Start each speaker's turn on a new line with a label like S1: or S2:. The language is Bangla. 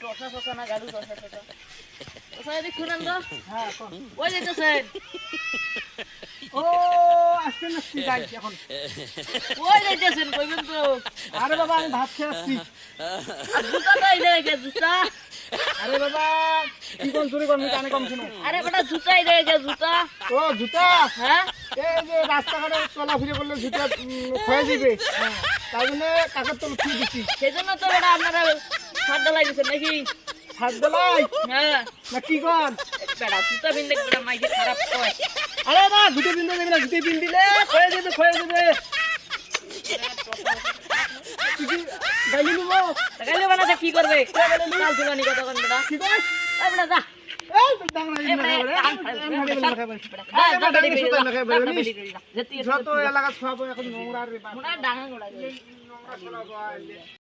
S1: টসা টসা না গাড়ু টসা টসা টসা যদি খুলেন তো
S2: হ্যাঁ
S1: ওই যেতেছেন
S2: ও আসতে নাসছি যাই এখন।
S1: ওই যেতেছেন কইবেন তো।
S2: আরে বাবা আমি ভাত খেয়ে আসছি।
S1: জুতা তো এই দেখে জুতা।
S2: আরে বাবা কি কোন চুরি করবি কানে কম শুনো।
S1: আরে বেটা জুতাই দেখে জুতা।
S2: ও জুতা?
S1: হ্যাঁ?
S2: এই যে রাস্তাঘাটে চলাফিরে করলে জুতা ক্ষয়ে যাবে। তাই জন্য কাকার তো উঠিয়ে দিচ্ছি।
S1: সেই জন্য তো বেটা আপনারা সাতটা লাগিয়েছেন নাকি?
S2: হাত দলাই?
S1: হ্যাঁ।
S2: না কি কর
S1: বেটা জুতা বিন্দে বেটা মাইকে খারাপ কয়।
S2: আরে বাবা জুতো পিনতে দেবে না জুতো পিন দিলে ক্ষয়ে যাবে ক্ষয়ে যাবে। তুই কি? গাইলি নিবো
S1: তাকাইলে কি করবে? কাল তুলানি কথা কোন বেটা
S2: কি কর
S1: এই বেটা যা যেতে
S2: এলাকা সব এখন নোংরা রে বাবা
S1: ডাঙা
S2: নোংরা সব